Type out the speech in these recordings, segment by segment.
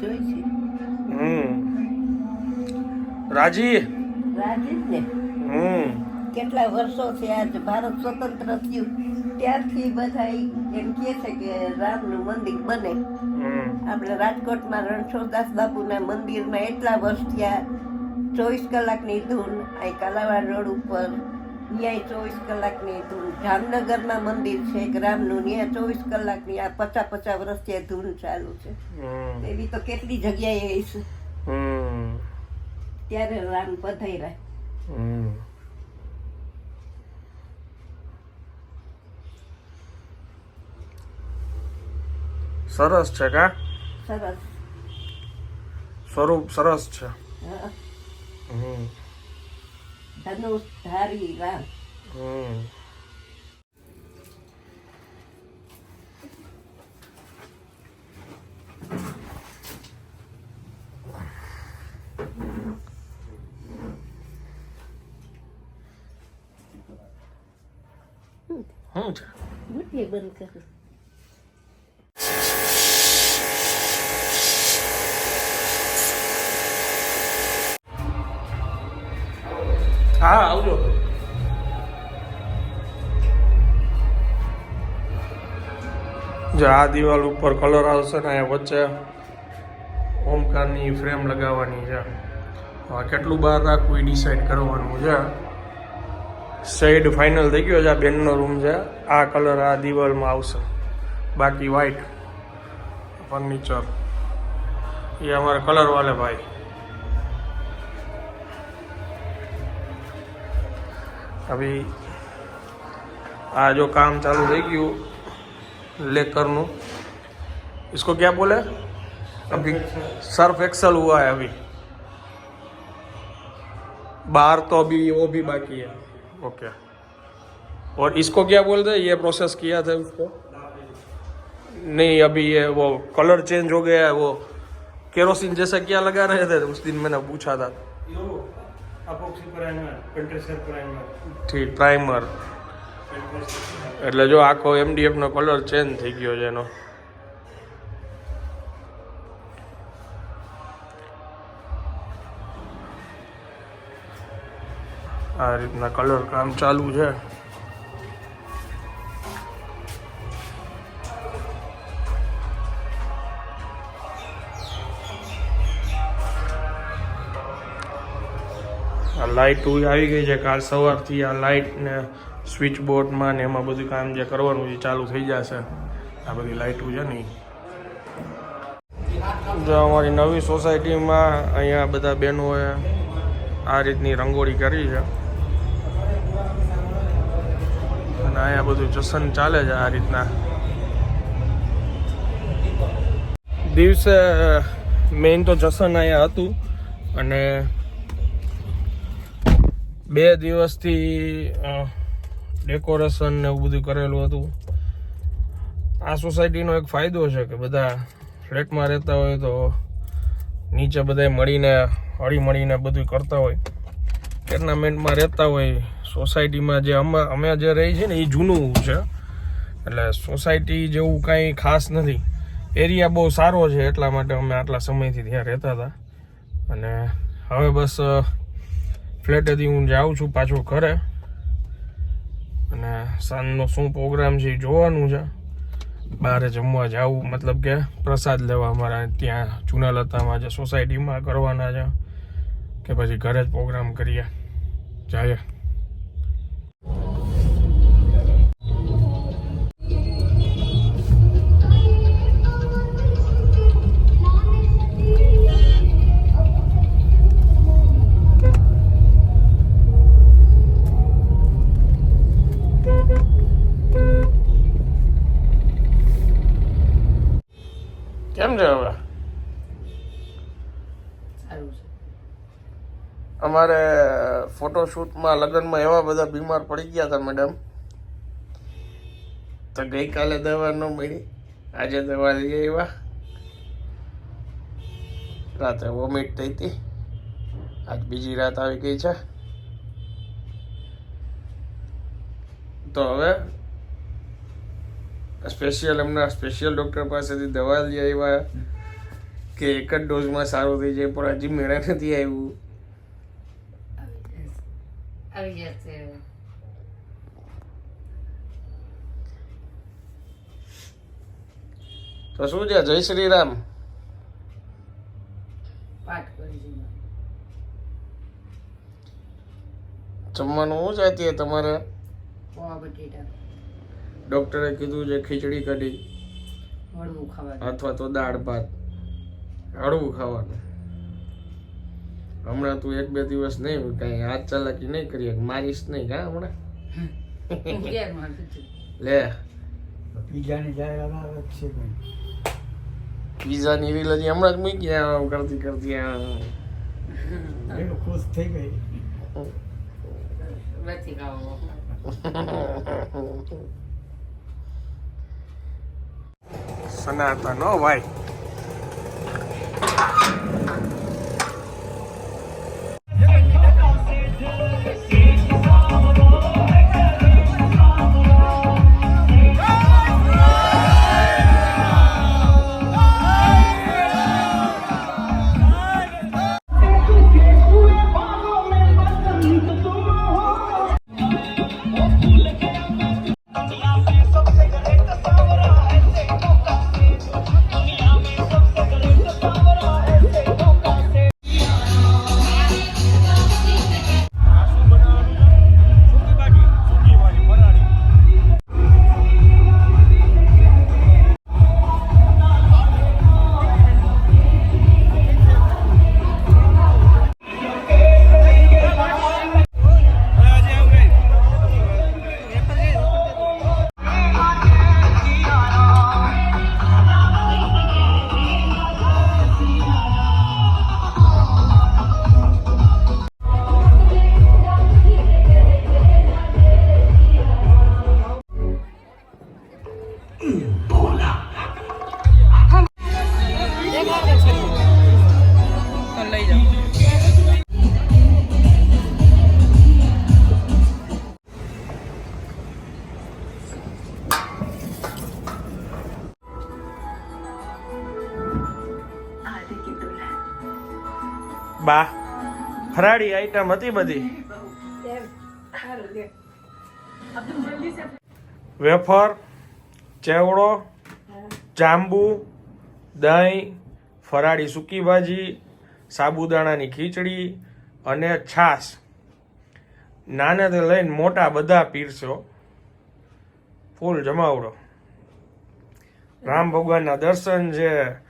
જોઈ છે. હમ. રાજી? રાજી ને. હમ. કેટલા વર્ષો છે આજ? ભારત સ્વતંત્ર થયું. ત્યારથી બધા એમ કહે છે કે રામનું મંદિર બને. આપણે રાજકોટમાં રણછોડદાસ બાપુના મંદિરમાં એટલા વર્ષ થયા. ચોવીસ કલાકની ધૂન અહીં કાલાવાડ રોડ ઉપર ત્યાં ચોવીસ કલાકની ધૂન. જામનગરમાં મંદિર છે એક રામનું ત્યાં ચોવીસ કલાકની. આ પચાસ પચાસ વર્ષથી આ ધૂન ચાલુ છે. એવી તો કેટલી જગ્યાએ છે હમ. ત્યારે રામ પધાર્યા. સરસ છે કા? સરસ. સ્વરૂપ સરસ છે. હમ. ધનુષ ધારી રામ હમ શું છે હા, આવજો. જો આ દિવાલ ઉપર કલર આવશે ને વચ્ચે ઓમકારની ફ્રેમ લગાવવાની છે. હવે કેટલું બહાર રાખવું એ ડિસાઈડ કરવાનું છે. શેડ ફાઇનલ થઈ ગયો છે, આ બેનનો રૂમ છે. આ કલર આ દિવાલમાં આવશે. બાકી વ્હાઈટ ફર્નિચર એ અમારે કલર વાલે ભાઈ. આવી આ काम चालू ચાલू वो लेकर नो। इसको क्या बोले? अभी सर्फ एक्सल हुआ है अभी। बाहर तो अभी वो भी बाकी है। ओके। और इसको क्या बोल रहे? ये प्रोसेस किया था उसको? नहीं, अभी ये वो कलर चेंज हो गया है, वो केरोसिन जैसा क्या लगा रहे थे, उस दिन मैंने पूछा था। અપોક્સી પ્રાઇમર પ્રાઇમર એટલે જો આખો એમડીએફ નો કલર ચેન્જ થઈ ગયો છે એનો. આ રીતના કલર કામ ચાલુ છે. આ લાઇટ આવી ગઈ છે કાલ સવારથી આ લાઇટ ને સ્વિચ બોર્ડમાં ને એમાં બધું કામ જે કરવાનું છે ચાલુ થઈ જશે. આ બધી લાઇટો છે ને જો અમારી નવી સોસાયટીમાં અહીંયા બધા બહેનોએ આ રીતની રંગોળી કરી છે. અને અહીંયા બધું જશન ચાલે છે આ રીતના. દિવસે મેઇન તો જશન અહીંયા હતું. અને બે દિવસથી ડેકોરેશન ને એવું બધું કરેલું હતું. આ સોસાયટીનો એક ફાયદો છે કે બધા ફ્લેટમાં રહેતા હોય તો નીચે બધા મળીને હળી મળીને બધું કરતા હોય. ટેર્નામેન્ટમાં રહેતા હોય સોસાયટીમાં જે અમે અમે જે રહી છે ને, એ જૂનું છે. એટલે સોસાયટી જેવું કાંઈ ખાસ નથી. એરિયા બહુ સારો છે એટલા માટે અમે આટલા સમયથી ત્યાં રહેતા હતા. અને હવે બસ ફ્લેટેથી હું જાઉં છું પાછો ઘરે. અને સાંજનો શું પ્રોગ્રામ છે એ જોવાનું છે. બહાર જમવા જાવું મતલબ કે પ્રસાદ લેવા અમારા ત્યાં જૂના લતામાં જે સોસાયટીમાં કરવાના છે, કે પછી ઘરે જ પ્રોગ્રામ કરીએ. જાય. અમારે ફોટોશૂટમાં લગ્નમાં એવા બધા બીમાર પડી ગયા હતા, મેડમ. તો ગઈકાલે દવા ન મળી. આજે દવા લઈ આવ્યા. રાતે વોમિટ થઈ હતી. આજ બીજી રાત આવી ગઈ છે. તો હવે સ્પેશિયલ એમના સ્પેશિયલ ડૉક્ટર પાસેથી દવા લઈ આવ્યા કે એક જ ડોઝમાં સારું થઈ જાય, પણ હજી મેળા નથી આવ્યું. આવી જશે તો શું છે જય શ્રી રામ જમવાનું શું જાતી તમારે ડોક્ટરે કીધું છે ખીચડી કઢી અથવા તો દાળ ભાત હળવું ખાવાનું હમણાં તું એક બે દિવસ નહીં કઈ હાથ ચાલાકી નહીં કરીએ મારીશ નહીં કા હમણાં? લે. જાહેરાત છે પીઝાની રીલ હજી હમણાં જ મૂકી આમ કરતી કરતી આમ. ખુશ થઈ ગઈ. નથી ખાવો સનાતન ભાઈ. બા ફરાળી આઈટમ હતી બધી. વેફર, ચેવડો, જાંબુ, દહીં, ફરાળી સૂકી ભાજી, સાબુદાણાની ખીચડી અને છાશ. નાનાથી લઈને મોટા બધા પીરસો ફૂલ જમાવડો. રામ ભગવાનના દર્શન છે.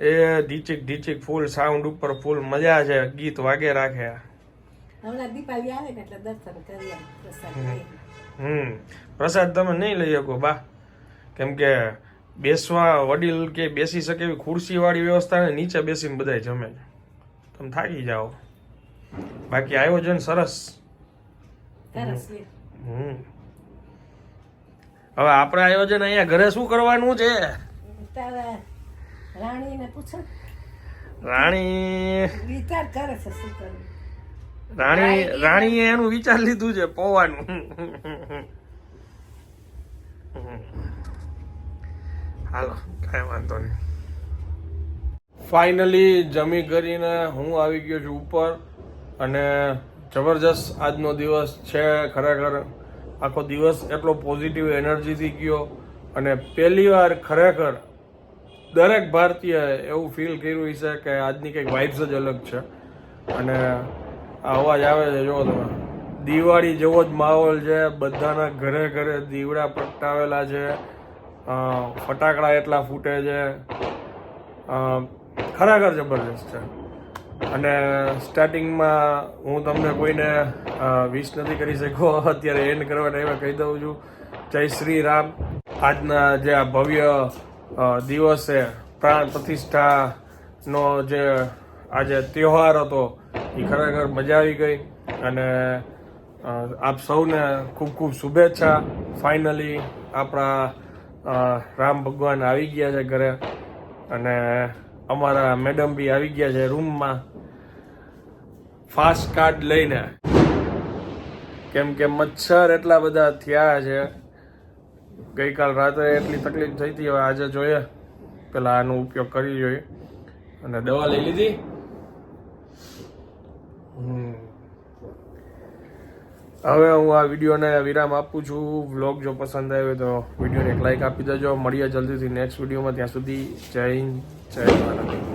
એ ઢીચીક ઢીચીક ફૂલ સાઉન્ડ ઉપર ફૂલ મજા છે. ગીત વાગે રાખે. હમણાં દીપાવલી આવે ને એટલે દર્શન કરીએ હમ. પ્રસાદ તમે નહીં લઈ શકો બા. કેમ કે બેસવા વડીલ કે બેસી શકે એવી ખુરશી વાળી વ્યવસ્થા ને નીચે બેસીને બધાય જમે તમે થાકી જાઓ. બાકી આયોજન સરસ. હમ. હવે આપણે આયોજન અહીંયા ઘરે શું કરવાનું છે? રાણીને પૂછો. રાણી વિચાર કરે છે શું કરવું. રાણી રાણીએ એનું વિચાર લીધું છે પોવાનું. હાલો કાંઈ વાંધો નહીં. ફાઇનલી જમી કરીને હું આવી ગયો છું ઉપર અને જબરજસ્ત આજનો દિવસ છે ખરેખર. આખો દિવસ એટલો પોઝિટિવ એનર્જીથી ગયો અને પહેલી વાર ખરેખર દરેક ભારતીય એવું ફીલ કર્યું છે કે આજની કંઈક વાઇબ્સ જ અલગ છે. અને આ અવાજ આવે છે જો તમે. દિવાળી જેવો જ માહોલ છે, બધાના ઘરે ઘરે દીવડા પ્રગટાવેલા છે. ફટાકડા એટલા ફૂટે છે. ખરેખર જબરજસ્ત છે. અને સ્ટાર્ટિંગમાં હું તમને કોઈને વિશ નથી કરી શકો અત્યારે એન્ડ કરવા ટાઈમે કહી દઉં છું. જય શ્રી રામ. આજના જે આ ભવ્ય દિવસે પ્રાણ પ્રતિષ્ઠાનો જે આજે તહેવાર હતો, એ ખરેખર મજા આવી ગઈ. અને આપ સૌને ખૂબ ખૂબ શુભેચ્છા. ફાઇનલી આપણા રામ ભગવાન આવી ગયા છે ઘરે. અને અમારા મેડમ બી આવી ગયા છે રૂમમાં ફાસ્ટ કાર્ડ લઈને. કેમ કે મચ્છર એટલા બધા થયા છે. ગઈકાલ રાત્રે એટલી તકલીફ થઈ હતી હવે આજે જોઈએ. પેલા આનો ઉપયોગ કરી જોઈએ. અને દવા લઈ લીધી. હવે હું આ વિડીયોને વિરામ આપું છું. વ્લોગ જો પસંદ આવ્યો તો વિડીયોને એક લાઈક આપી દેજો. મળીએ જલ્દીથી નેક્સ્ટ વિડીયોમાં. ત્યાં સુધી જય હિન્દ, જય ભારત.